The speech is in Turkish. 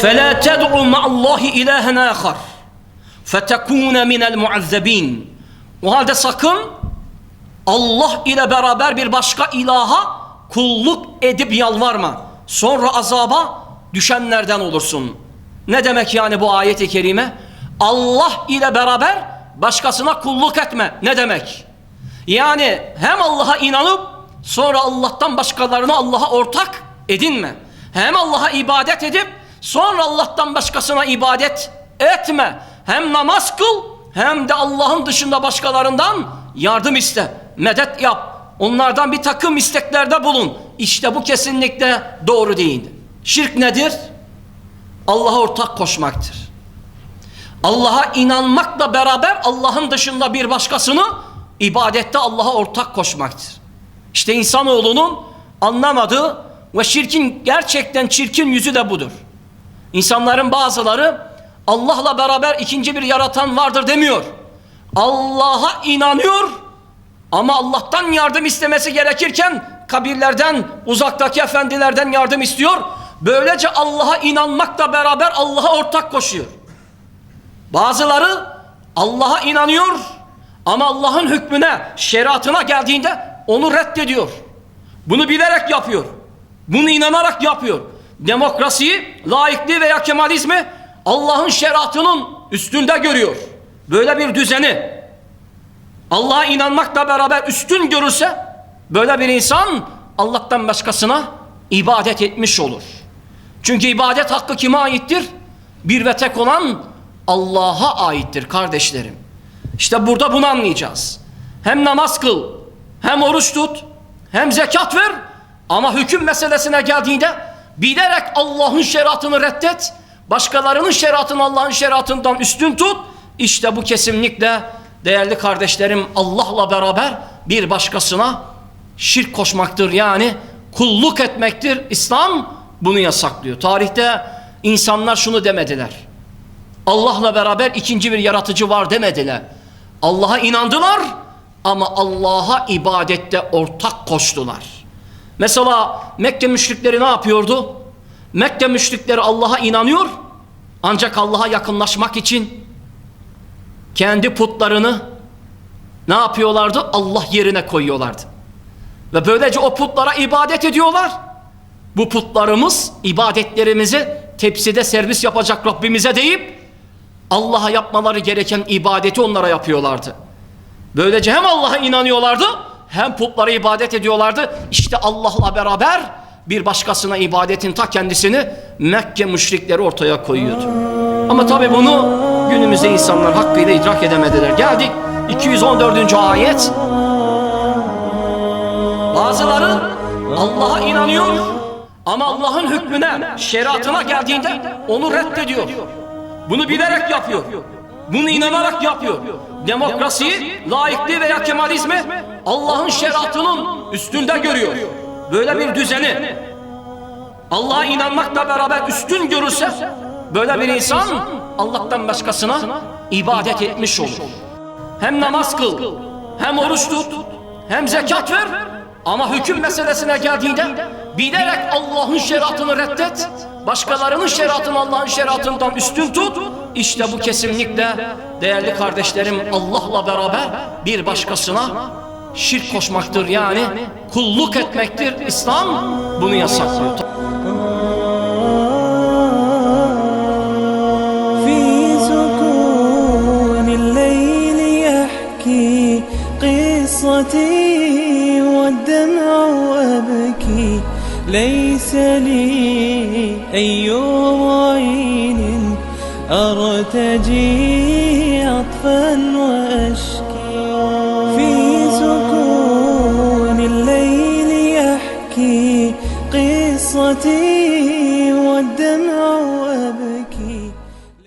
فلا تدع مع الله إلها آخر فtekune minel muazzebin. O halde sakın Allah ile beraber bir başka ilaha kulluk edip yalvarma. Sonra azaba düşenlerden olursun. Ne demek yani bu ayet-i kerime? Allah ile beraber başkasına kulluk etme. Ne demek? Yani hem Allah'a inanıp sonra Allah'tan başkalarını Allah'a ortak edinme. Hem Allah'a ibadet edip sonra Allah'tan başkasına ibadet etme. Hem namaz kıl hem de Allah'ın dışında başkalarından yardım iste. Medet yap. Onlardan bir takım isteklerde bulun. İşte bu kesinlikle doğru değil. Şirk nedir? Allah'a ortak koşmaktır. Allah'a inanmakla beraber Allah'ın dışında bir başkasını ibadette Allah'a ortak koşmaktır. İşte insanoğlunun anlamadığı ve şirkin gerçekten çirkin yüzü de budur. İnsanların bazıları Allah'la beraber ikinci bir yaratan vardır demiyor. Allah'a inanıyor ama Allah'tan yardım istemesi gerekirken kabirlerden, uzaktaki efendilerden yardım istiyor. Böylece Allah'a inanmakla beraber Allah'a ortak koşuyor. Bazıları Allah'a inanıyor ama Allah'ın hükmüne, şeriatına geldiğinde onu reddediyor. Bunu bilerek yapıyor. Bunu inanarak yapıyor. Demokrasiyi, laikliği veya kemalizmi Allah'ın şeriatının üstünde görüyor. Böyle bir düzeni Allah'a inanmakla beraber üstün görürse böyle bir insan Allah'tan başkasına ibadet etmiş olur. Çünkü ibadet hakkı kime aittir? Bir ve tek olan Allah'a aittir kardeşlerim. İşte burada bunu anlayacağız. Hem namaz kıl, hem oruç tut, hem zekat ver ama hüküm meselesine geldiğinde bilerek Allah'ın şeriatını reddet, başkalarının şeriatını Allah'ın şeriatından üstün tut. İşte bu kesinlikle değerli kardeşlerim Allah'la beraber bir başkasına şirk koşmaktır. Yani kulluk etmektir. İslam bunu yasaklıyor. Tarihte insanlar şunu demediler. Allah'la beraber ikinci bir yaratıcı var demediler. Allah'a inandılar ama Allah'a ibadette ortak koştular. Mesela Mekke müşrikleri ne yapıyordu? Mekke müşrikleri Allah'a inanıyor ancak Allah'a yakınlaşmak için kendi putlarını ne yapıyorlardı? Allah yerine koyuyorlardı. Ve böylece o putlara ibadet ediyorlar. Bu putlarımız ibadetlerimizi tepside servis yapacak Rabbimize deyip Allah'a yapmaları gereken ibadeti onlara yapıyorlardı. Böylece hem Allah'a inanıyorlardı hem putlara ibadet ediyorlardı. İşte Allah'la beraber bir başkasına ibadetin ta kendisini Mekke müşrikleri ortaya koyuyordu. Ama tabi bunu günümüzde insanlar hakkıyla idrak edemediler. Geldik 214. ayet. Bazıları Allah'a inanıyor ama Allah'ın hükmüne, şeriatına geldiğinde onu reddediyor. Bunu bilerek yapıyor. Bunu inanarak yapıyor. Demokrasiyi, laikliği veya kemalizmi Allah'ın şeriatının üstünde görüyor. Böyle bir düzeni Allah'a inanmakla beraber üstün görürse böyle bir insan Allah'tan başkasına ibadet etmiş olur. Hem namaz kıl, hem oruç tut, hem zekat ver ama hüküm meselesine geldiğinde bilerek Allah'ın şeriatını reddet, başkalarının şeriatını Allah'ın şeriatından üstün tut. İşte bu kesinlikle değerli kardeşlerim Allah'la beraber bir başkasına şirk koşmaktır yani kulluk etmektir. İslam bunu yasaklıyor. في سكون الليل يحكي قصتي والدمع أبكي ليس لي أي عين أرتجي عطفا وأشكي. في سكون الليل يحكي قصتي